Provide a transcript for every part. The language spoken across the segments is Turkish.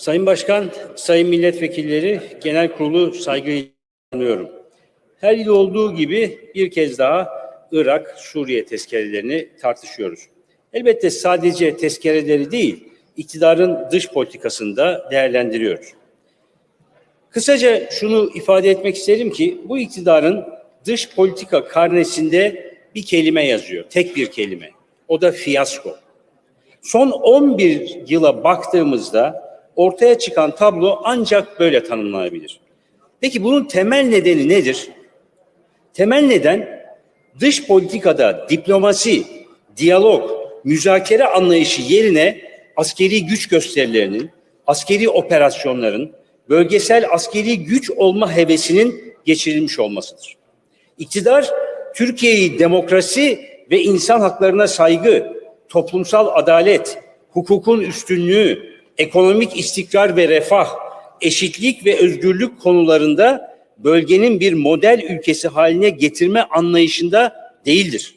Sayın Başkan, Sayın Milletvekilleri, Genel Kurulu saygıyla anıyorum. Her yıl olduğu gibi bir kez daha Irak, Suriye tezkerelerini tartışıyoruz. Elbette sadece tezkereleri değil, iktidarın dış politikasında değerlendiriyoruz. Kısaca şunu ifade etmek isterim ki bu iktidarın dış politika karnesinde bir kelime yazıyor, tek bir kelime. O da fiyasko. Son 11 yıla baktığımızda ortaya çıkan tablo ancak böyle tanımlanabilir. Peki bunun temel nedeni nedir? Temel neden dış politikada diplomasi, diyalog, müzakere anlayışı yerine askeri güç gösterilerinin, askeri operasyonların, bölgesel askeri güç olma hevesinin geçirilmiş olmasıdır. İktidar Türkiye'yi demokrasi ve insan haklarına saygı, toplumsal adalet, hukukun üstünlüğü, ekonomik istikrar ve refah, eşitlik ve özgürlük konularında bölgenin bir model ülkesi haline getirme anlayışında değildir.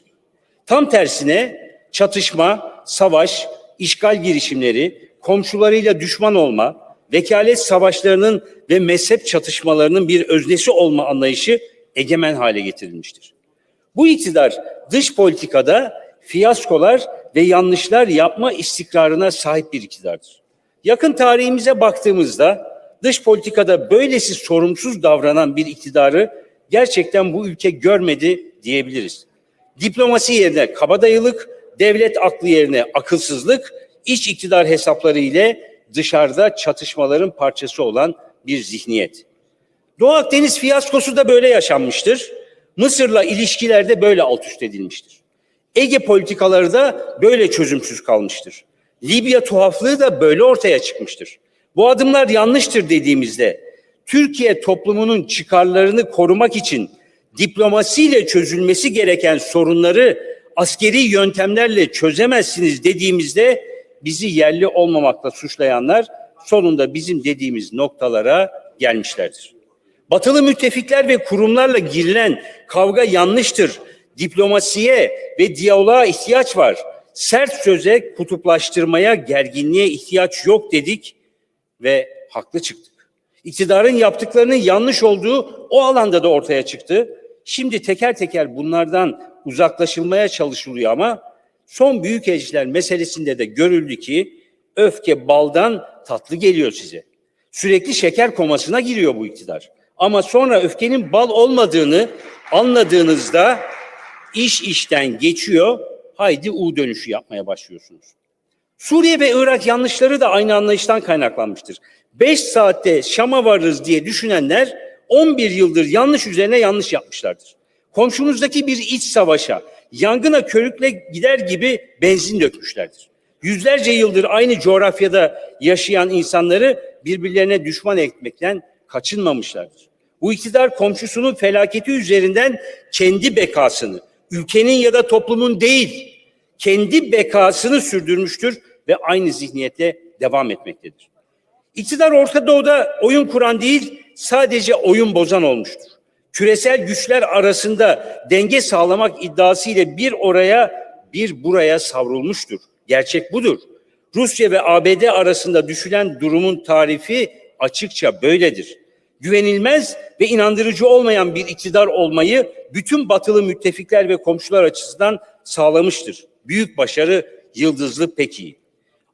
Tam tersine çatışma, savaş, işgal girişimleri, komşularıyla düşman olma, vekalet savaşlarının ve mezhep çatışmalarının bir öznesi olma anlayışı egemen hale getirilmiştir. Bu iktidar dış politikada fiyaskolar ve yanlışlar yapma istikrarına sahip bir iktidardır. Yakın tarihimize baktığımızda dış politikada böylesi sorumsuz davranan bir iktidarı gerçekten bu ülke görmedi diyebiliriz. Diplomasi yerine kabadayılık, devlet aklı yerine akılsızlık, iç iktidar hesapları ile dışarıda çatışmaların parçası olan bir zihniyet. Doğu Akdeniz fiyaskosu da böyle yaşanmıştır. Mısır'la ilişkilerde böyle alt üst edilmiştir. Ege politikaları da böyle çözümsüz kalmıştır. Libya tuhaflığı da böyle ortaya çıkmıştır. Bu adımlar yanlıştır dediğimizde Türkiye toplumunun çıkarlarını korumak için diplomasiyle çözülmesi gereken sorunları askeri yöntemlerle çözemezsiniz dediğimizde bizi yerli olmamakla suçlayanlar sonunda bizim dediğimiz noktalara gelmişlerdir. Batılı müttefikler ve kurumlarla girilen kavga yanlıştır. Diplomasiye ve diyaloğa ihtiyaç var. Sert söze, kutuplaştırmaya, gerginliğe ihtiyaç yok dedik ve haklı çıktık. İktidarın yaptıklarının yanlış olduğu o alanda da ortaya çıktı. Şimdi teker teker bunlardan uzaklaşılmaya çalışılıyor ama son büyük elçiler meselesinde de görüldü ki öfke baldan tatlı geliyor size. Sürekli şeker komasına giriyor bu iktidar. Ama sonra öfkenin bal olmadığını anladığınızda iş işten geçiyor. Haydi U dönüşü yapmaya başlıyorsunuz. Suriye ve Irak yanlışları da aynı anlayıştan kaynaklanmıştır. 5 saatte Şam'a varırız diye düşünenler 11 yıldır yanlış üzerine yanlış yapmışlardır. Komşumuzdaki bir iç savaşa, yangına körükle gider gibi benzin dökmüşlerdir. Yüzlerce yıldır aynı coğrafyada yaşayan insanları birbirlerine düşman etmekten kaçınmamışlardır. Bu iktidar komşusunun felaketi üzerinden kendi bekasını, ülkenin ya da toplumun değil, kendi bekasını sürdürmüştür ve aynı zihniyete devam etmektedir. İktidar Orta Doğu'da oyun kuran değil, sadece oyun bozan olmuştur. Küresel güçler arasında denge sağlamak iddiası ile bir oraya bir buraya savrulmuştur. Gerçek budur. Rusya ve ABD arasında düşülen durumun tarifi açıkça böyledir. Güvenilmez ve inandırıcı olmayan bir iktidar olmayı bütün batılı müttefikler ve komşular açısından sağlamıştır. Büyük başarı Yıldızlı Peki.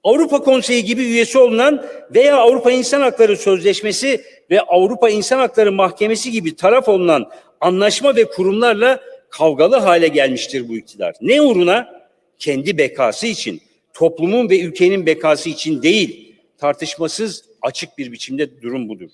Avrupa Konseyi gibi üyesi olunan veya Avrupa İnsan Hakları Sözleşmesi ve Avrupa İnsan Hakları Mahkemesi gibi taraf olunan anlaşma ve kurumlarla kavgalı hale gelmiştir bu iktidar. Ne uğruna? Kendi bekası için, toplumun ve ülkenin bekası için değil, tartışmasız açık bir biçimde durum budur.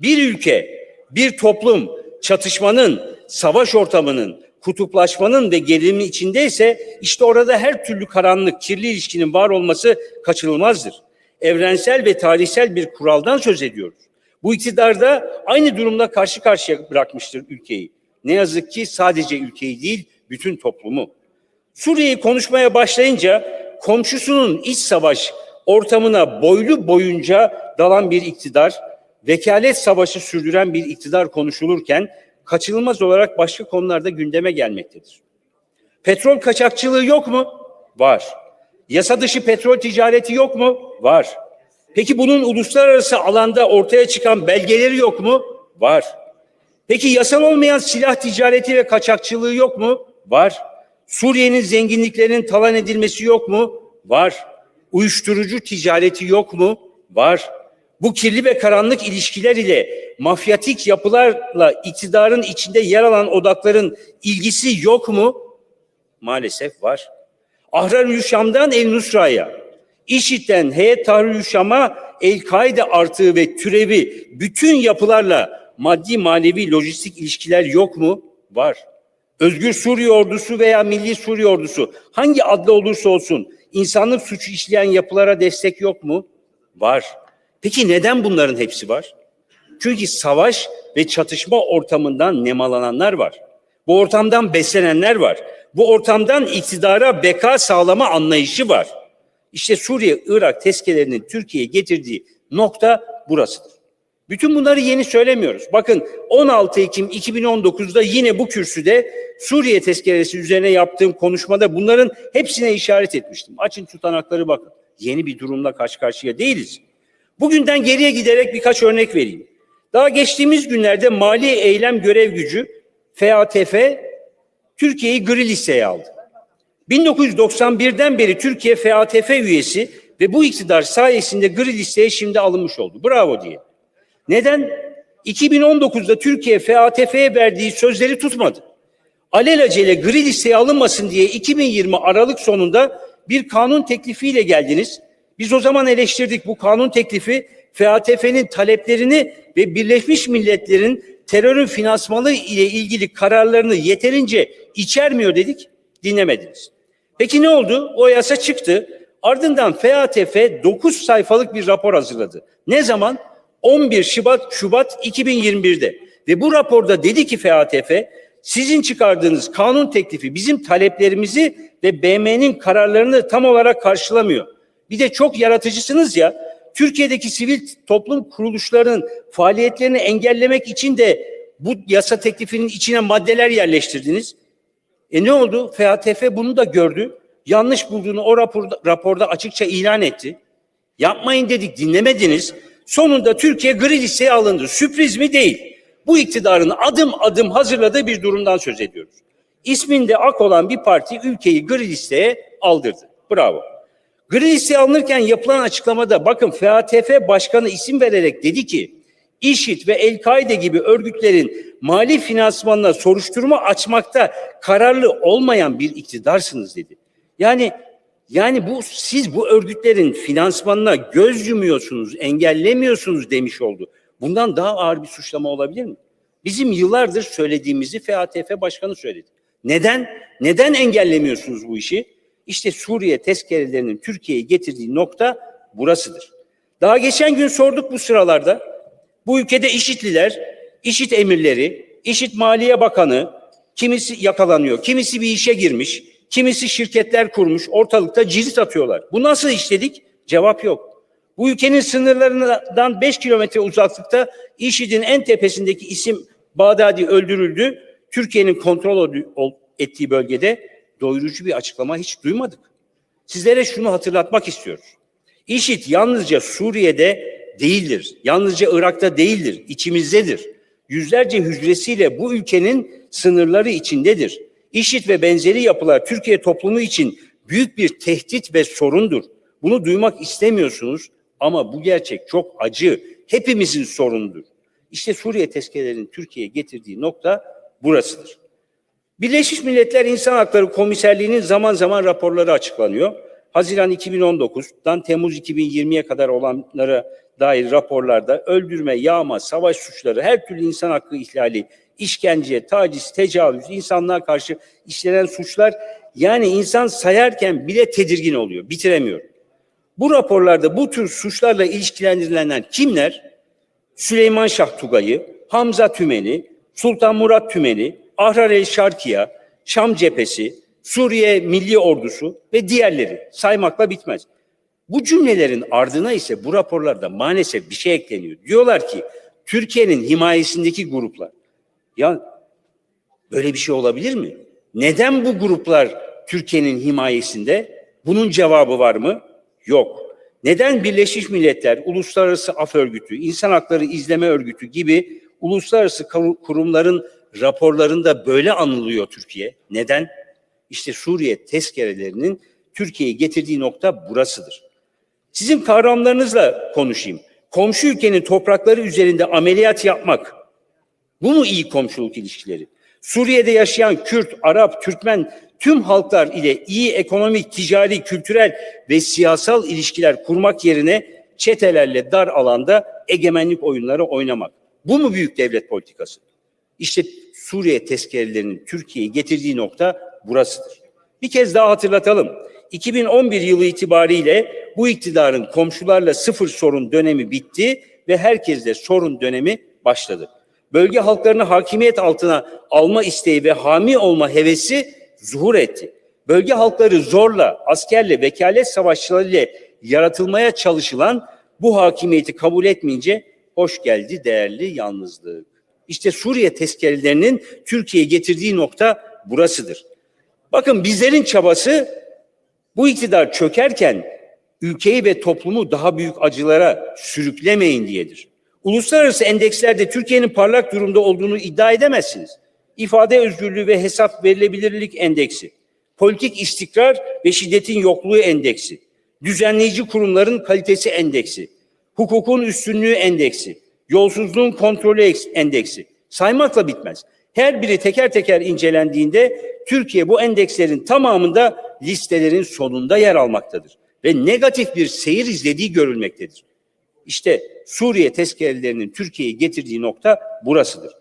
Bir ülke, bir toplum çatışmanın, savaş ortamının, kutuplaşmanın ve gerilimin içindeyse işte orada her türlü karanlık, kirli ilişkinin var olması kaçınılmazdır. Evrensel ve tarihsel bir kuraldan söz ediyoruz. Bu iktidar da aynı durumla karşı karşıya bırakmıştır ülkeyi. Ne yazık ki sadece ülkeyi değil, bütün toplumu. Suriye'yi konuşmaya başlayınca komşusunun iç savaş ortamına boylu boyunca dalan bir iktidar, vekalet savaşı sürdüren bir iktidar konuşulurken kaçınılmaz olarak başka konularda gündeme gelmektedir. Petrol kaçakçılığı yok mu? Var. Yasa dışı petrol ticareti yok mu? Var. Peki bunun uluslararası alanda ortaya çıkan belgeleri yok mu? Var. Peki yasal olmayan silah ticareti ve kaçakçılığı yok mu? Var. Suriye'nin zenginliklerinin talan edilmesi yok mu? Var. Uyuşturucu ticareti yok mu? Var. Bu kirli ve karanlık ilişkiler ile mafyatik yapılarla iktidarın içinde yer alan odakların ilgisi yok mu? Maalesef var. Ahrar-ı Şam'dan El Nusra'ya, İŞİD'den Heyet Tahrir Şam'a El-Kaide artığı ve türevi bütün yapılarla maddi manevi lojistik ilişkiler yok mu? Var. Özgür Suriye Ordusu veya Milli Suriye Ordusu hangi adlı olursa olsun insanlık suçu işleyen yapılara destek yok mu? Var. Peki neden bunların hepsi var? Çünkü savaş ve çatışma ortamından nemalananlar var. Bu ortamdan beslenenler var. Bu ortamdan iktidara beka sağlama anlayışı var. İşte Suriye-Irak tezkerelerinin Türkiye'ye getirdiği nokta burasıdır. Bütün bunları yeni söylemiyoruz. Bakın 16 Ekim 2019'da yine bu kürsüde Suriye tezkeresi üzerine yaptığım konuşmada bunların hepsine işaret etmiştim. Açın tutanakları bakın. Yeni bir durumla karşı karşıya değiliz. Bugünden geriye giderek birkaç örnek vereyim. Daha geçtiğimiz günlerde Mali Eylem Görev Gücü FATF Türkiye'yi gri listeye aldı. 1991'den beri Türkiye FATF üyesi ve bu iktidar sayesinde gri listeye şimdi alınmış oldu. Bravo diye. Neden? 2019'da Türkiye FATF'ye verdiği sözleri tutmadı. Alelacele gri listeye alınmasın diye 2020 Aralık sonunda bir kanun teklifiyle geldiniz. Biz o zaman eleştirdik bu kanun teklifi FATF'nin taleplerini ve Birleşmiş Milletler'in terörün finansmanı ile ilgili kararlarını yeterince içermiyor dedik. Dinlemediniz. Peki ne oldu? O yasa çıktı. Ardından FATF 9 sayfalık bir rapor hazırladı. Ne zaman? 11 Şubat Şubat 2021'de. Ve bu raporda dedi ki FATF sizin çıkardığınız kanun teklifi bizim taleplerimizi ve BM'nin kararlarını tam olarak karşılamıyor. Bir de çok yaratıcısınız ya. Türkiye'deki sivil toplum kuruluşlarının faaliyetlerini engellemek için de bu yasa teklifinin içine maddeler yerleştirdiniz. E ne oldu? FATF bunu da gördü. Yanlış bulduğunu o raporda, raporda açıkça ilan etti. Yapmayın dedik dinlemediniz. Sonunda Türkiye gri listeye alındı. Sürpriz mi değil. Bu iktidarın adım adım hazırladığı bir durumdan söz ediyoruz. İsminde ak olan bir parti ülkeyi gri listeye aldırdı. Bravo. Gri listeye alınırken yapılan açıklamada bakın FATF Başkanı isim vererek dedi ki İŞİD ve El-Kaide gibi örgütlerin mali finansmanına soruşturma açmakta kararlı olmayan bir iktidarsınız dedi. Yani yani bu siz bu örgütlerin finansmanına göz yumuyorsunuz, engellemiyorsunuz demiş oldu. Bundan daha ağır bir suçlama olabilir mi? Bizim yıllardır söylediğimizi FATF Başkanı söyledi. Neden? Neden engellemiyorsunuz bu işi? İşte Suriye tezkerelerinin Türkiye'ye getirdiği nokta burasıdır. Daha geçen gün sorduk bu sıralarda. Bu ülkede işitliler, işit emirleri, işit Maliye Bakanı, kimisi yakalanıyor, kimisi bir işe girmiş, kimisi şirketler kurmuş, ortalıkta cirit atıyorlar. Bu nasıl işledik? Cevap yok. Bu ülkenin sınırlarından 5 kilometre uzaklıkta IŞİD'in en tepesindeki isim Bağdadi öldürüldü. Türkiye'nin kontrol ettiği bölgede doyurucu bir açıklama hiç duymadık. Sizlere şunu hatırlatmak istiyoruz. IŞİD yalnızca Suriye'de değildir. Yalnızca Irak'ta değildir. içimizdedir. Yüzlerce hücresiyle bu ülkenin sınırları içindedir. IŞİD ve benzeri yapılar Türkiye toplumu için büyük bir tehdit ve sorundur. Bunu duymak istemiyorsunuz ama bu gerçek çok acı. Hepimizin sorunudur. İşte Suriye tezkerelerinin Türkiye'ye getirdiği nokta burasıdır. Birleşmiş Milletler İnsan Hakları Komiserliği'nin zaman zaman raporları açıklanıyor. Haziran 2019'dan Temmuz 2020'ye kadar olanlara dair raporlarda öldürme, yağma, savaş suçları, her türlü insan hakkı ihlali, işkence, taciz, tecavüz, insanlığa karşı işlenen suçlar yani insan sayarken bile tedirgin oluyor, bitiremiyor. Bu raporlarda bu tür suçlarla ilişkilendirilenler kimler? Süleyman Şah Tugay'ı, Hamza Tümeni, Sultan Murat Tümeni, Ahrar el Şarkiya, Şam Cephesi, Suriye Milli Ordusu ve diğerleri saymakla bitmez. Bu cümlelerin ardına ise bu raporlarda maalesef bir şey ekleniyor. Diyorlar ki Türkiye'nin himayesindeki gruplar. Ya Böyle bir şey olabilir mi? Neden bu gruplar Türkiye'nin himayesinde? Bunun cevabı var mı? Yok. Neden Birleşmiş Milletler, Uluslararası Af Örgütü, İnsan Hakları İzleme Örgütü gibi uluslararası kurumların raporlarında böyle anılıyor Türkiye? Neden? İşte Suriye tezkerelerinin Türkiye'yi getirdiği nokta burasıdır. Sizin kavramlarınızla konuşayım. Komşu ülkenin toprakları üzerinde ameliyat yapmak, bu mu iyi komşuluk ilişkileri? Suriye'de yaşayan Kürt, Arap, Türkmen tüm halklar ile iyi ekonomik, ticari, kültürel ve siyasal ilişkiler kurmak yerine çetelerle dar alanda egemenlik oyunları oynamak. Bu mu büyük devlet politikası? İşte Suriye tezkerelerinin Türkiye'yi getirdiği nokta burasıdır. Bir kez daha hatırlatalım. 2011 yılı itibariyle bu iktidarın komşularla sıfır sorun dönemi bitti ve herkesle sorun dönemi başladı. Bölge halklarını hakimiyet altına alma isteği ve hami olma hevesi zuhur etti. Bölge halkları zorla, askerle, vekalet savaşçılarıyla yaratılmaya çalışılan bu hakimiyeti kabul etmeyince hoş geldi değerli yalnızlık. İşte Suriye tezkerelerinin Türkiye'ye getirdiği nokta burasıdır. Bakın bizlerin çabası bu iktidar çökerken ülkeyi ve toplumu daha büyük acılara sürüklemeyin diyedir. Uluslararası endekslerde Türkiye'nin parlak durumda olduğunu iddia edemezsiniz. İfade özgürlüğü ve hesap verilebilirlik endeksi, politik istikrar ve şiddetin yokluğu endeksi, düzenleyici kurumların kalitesi endeksi, hukukun üstünlüğü endeksi, yolsuzluğun kontrolü eks- endeksi saymakla bitmez. Her biri teker teker incelendiğinde Türkiye bu endekslerin tamamında listelerin sonunda yer almaktadır ve negatif bir seyir izlediği görülmektedir. İşte Suriye tezkerelerinin Türkiye'yi getirdiği nokta burasıdır.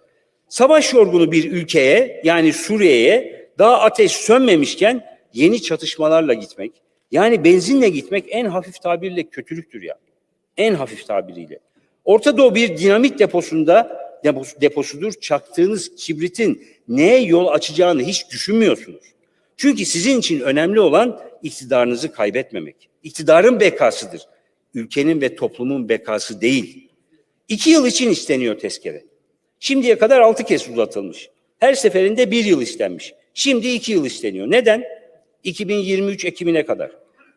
Savaş yorgunu bir ülkeye yani Suriye'ye daha ateş sönmemişken yeni çatışmalarla gitmek, yani benzinle gitmek en hafif tabirle kötülüktür ya. En hafif tabiriyle. Orta Doğu bir dinamit deposunda depos- deposudur. Çaktığınız kibritin neye yol açacağını hiç düşünmüyorsunuz. Çünkü sizin için önemli olan iktidarınızı kaybetmemek. İktidarın bekasıdır. Ülkenin ve toplumun bekası değil. İki yıl için isteniyor tezkere. Şimdiye kadar altı kez uzatılmış. Her seferinde bir yıl istenmiş. Şimdi iki yıl isteniyor. Neden? 2023 Ekim'ine kadar.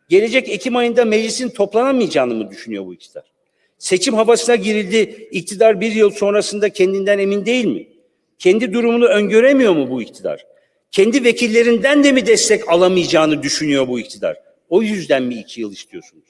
Gelecek Ekim ayında meclisin toplanamayacağını mı düşünüyor bu iktidar? Seçim havasına girildi. İktidar bir yıl sonrasında kendinden emin değil mi? Kendi durumunu öngöremiyor mu bu iktidar? Kendi vekillerinden de mi destek alamayacağını düşünüyor bu iktidar? O yüzden mi iki yıl istiyorsunuz?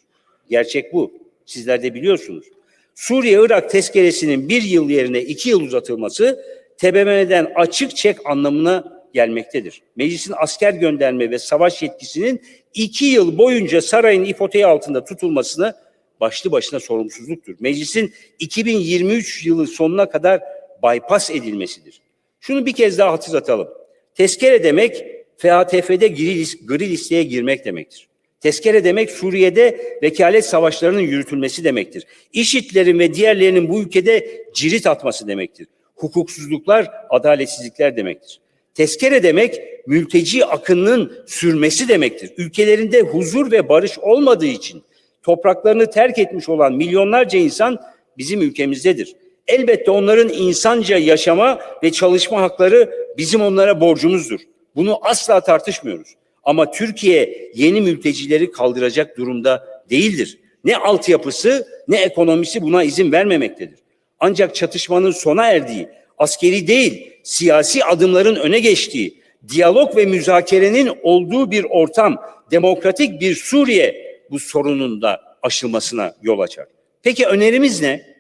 Gerçek bu. Sizler de biliyorsunuz. Suriye-Irak tezkeresinin bir yıl yerine iki yıl uzatılması TBMM'den açık çek anlamına gelmektedir. Meclisin asker gönderme ve savaş yetkisinin iki yıl boyunca sarayın ipoteği altında tutulmasını başlı başına sorumsuzluktur. Meclisin 2023 yılı sonuna kadar bypass edilmesidir. Şunu bir kez daha hatırlatalım. Tezkere demek FATF'de gri, gri listeye girmek demektir. Tezkere demek Suriye'de vekalet savaşlarının yürütülmesi demektir. İşitlerin ve diğerlerinin bu ülkede cirit atması demektir. Hukuksuzluklar, adaletsizlikler demektir. Tezkere demek mülteci akınının sürmesi demektir. Ülkelerinde huzur ve barış olmadığı için topraklarını terk etmiş olan milyonlarca insan bizim ülkemizdedir. Elbette onların insanca yaşama ve çalışma hakları bizim onlara borcumuzdur. Bunu asla tartışmıyoruz. Ama Türkiye yeni mültecileri kaldıracak durumda değildir. Ne altyapısı ne ekonomisi buna izin vermemektedir. Ancak çatışmanın sona erdiği, askeri değil, siyasi adımların öne geçtiği, diyalog ve müzakerenin olduğu bir ortam, demokratik bir Suriye bu sorunun da aşılmasına yol açar. Peki önerimiz ne?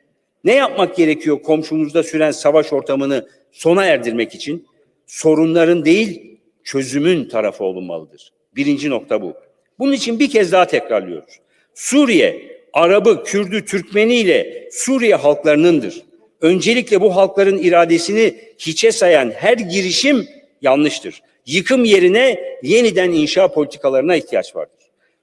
Ne yapmak gerekiyor komşumuzda süren savaş ortamını sona erdirmek için? Sorunların değil, çözümün tarafı olunmalıdır. Birinci nokta bu. Bunun için bir kez daha tekrarlıyoruz. Suriye, Arabı, Kürdü, Türkmeni ile Suriye halklarınındır. Öncelikle bu halkların iradesini hiçe sayan her girişim yanlıştır. Yıkım yerine yeniden inşa politikalarına ihtiyaç vardır.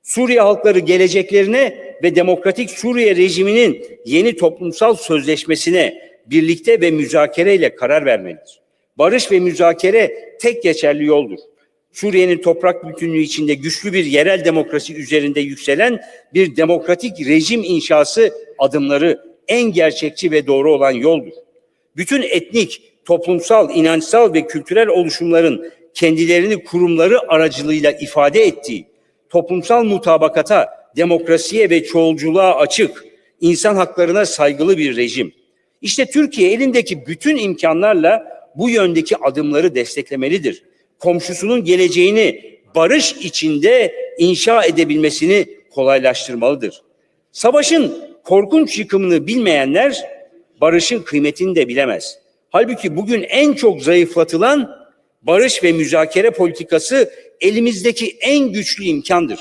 Suriye halkları geleceklerine ve demokratik Suriye rejiminin yeni toplumsal sözleşmesine birlikte ve müzakereyle karar vermelidir. Barış ve müzakere tek geçerli yoldur. Suriye'nin toprak bütünlüğü içinde güçlü bir yerel demokrasi üzerinde yükselen bir demokratik rejim inşası adımları en gerçekçi ve doğru olan yoldur. Bütün etnik, toplumsal, inançsal ve kültürel oluşumların kendilerini kurumları aracılığıyla ifade ettiği, toplumsal mutabakata, demokrasiye ve çoğulculuğa açık, insan haklarına saygılı bir rejim. İşte Türkiye elindeki bütün imkanlarla bu yöndeki adımları desteklemelidir. Komşusunun geleceğini barış içinde inşa edebilmesini kolaylaştırmalıdır. Savaşın korkunç yıkımını bilmeyenler barışın kıymetini de bilemez. Halbuki bugün en çok zayıflatılan barış ve müzakere politikası elimizdeki en güçlü imkandır.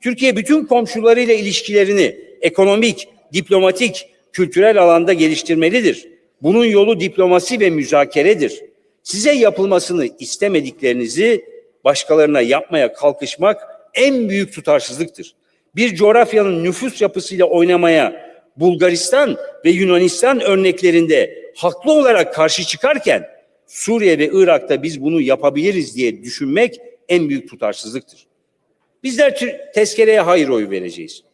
Türkiye bütün komşularıyla ilişkilerini ekonomik, diplomatik, kültürel alanda geliştirmelidir. Bunun yolu diplomasi ve müzakeredir. Size yapılmasını istemediklerinizi başkalarına yapmaya kalkışmak en büyük tutarsızlıktır. Bir coğrafyanın nüfus yapısıyla oynamaya Bulgaristan ve Yunanistan örneklerinde haklı olarak karşı çıkarken Suriye ve Irak'ta biz bunu yapabiliriz diye düşünmek en büyük tutarsızlıktır. Bizler tezkereye hayır oyu vereceğiz.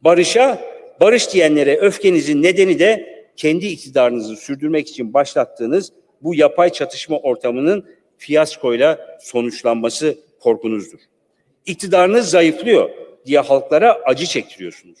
Barışa, barış diyenlere öfkenizin nedeni de kendi iktidarınızı sürdürmek için başlattığınız bu yapay çatışma ortamının fiyaskoyla sonuçlanması korkunuzdur. İktidarınız zayıflıyor diye halklara acı çektiriyorsunuz.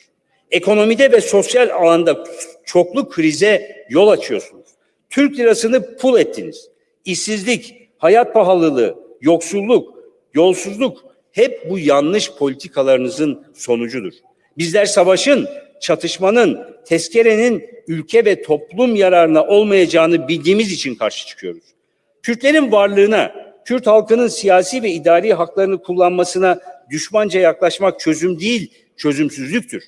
Ekonomide ve sosyal alanda çoklu krize yol açıyorsunuz. Türk lirasını pul ettiniz. İşsizlik, hayat pahalılığı, yoksulluk, yolsuzluk hep bu yanlış politikalarınızın sonucudur. Bizler savaşın, çatışmanın, tezkerenin ülke ve toplum yararına olmayacağını bildiğimiz için karşı çıkıyoruz. Kürtlerin varlığına, Kürt halkının siyasi ve idari haklarını kullanmasına düşmanca yaklaşmak çözüm değil, çözümsüzlüktür.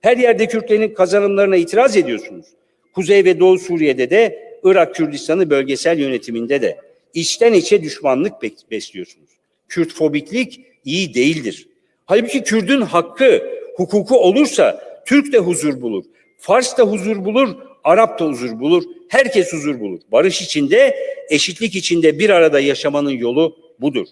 Her yerde Kürtlerin kazanımlarına itiraz ediyorsunuz. Kuzey ve Doğu Suriye'de de, Irak Kürdistan'ı bölgesel yönetiminde de içten içe düşmanlık besliyorsunuz. Kürtfobiklik iyi değildir. Halbuki Kürdün hakkı, hukuku olursa Türk de huzur bulur. Fars da huzur bulur, Arap da huzur bulur. Herkes huzur bulur. Barış içinde, eşitlik içinde bir arada yaşamanın yolu budur.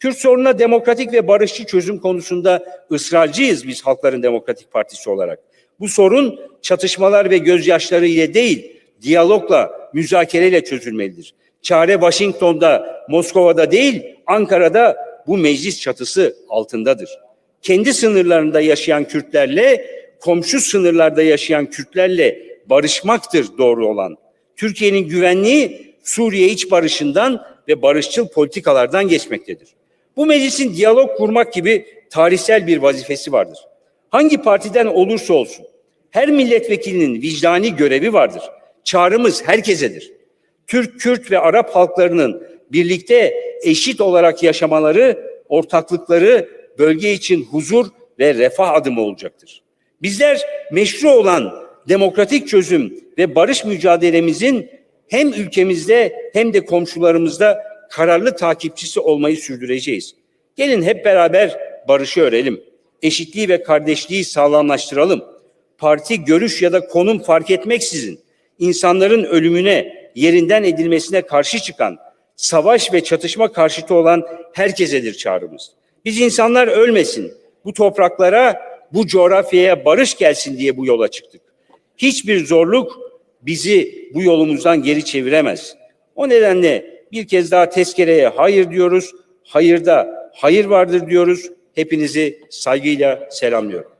Kürt sorununa demokratik ve barışçı çözüm konusunda ısrarcıyız biz Halkların Demokratik Partisi olarak. Bu sorun çatışmalar ve gözyaşları ile değil, diyalogla, müzakereyle çözülmelidir. Çare Washington'da, Moskova'da değil, Ankara'da bu meclis çatısı altındadır. Kendi sınırlarında yaşayan Kürtlerle, komşu sınırlarda yaşayan Kürtlerle barışmaktır doğru olan. Türkiye'nin güvenliği Suriye iç barışından ve barışçıl politikalardan geçmektedir. Bu meclisin diyalog kurmak gibi tarihsel bir vazifesi vardır. Hangi partiden olursa olsun her milletvekilinin vicdani görevi vardır. Çağrımız herkesedir. Türk, Kürt ve Arap halklarının birlikte eşit olarak yaşamaları, ortaklıkları bölge için huzur ve refah adımı olacaktır. Bizler meşru olan demokratik çözüm ve barış mücadelemizin hem ülkemizde hem de komşularımızda kararlı takipçisi olmayı sürdüreceğiz. Gelin hep beraber barışı örelim. Eşitliği ve kardeşliği sağlamlaştıralım. Parti, görüş ya da konum fark etmeksizin insanların ölümüne, yerinden edilmesine karşı çıkan, savaş ve çatışma karşıtı olan herkesedir çağrımız. Biz insanlar ölmesin, bu topraklara, bu coğrafyaya barış gelsin diye bu yola çıktık. Hiçbir zorluk bizi bu yolumuzdan geri çeviremez. O nedenle bir kez daha tezkereye hayır diyoruz. Hayırda hayır vardır diyoruz. Hepinizi saygıyla selamlıyorum.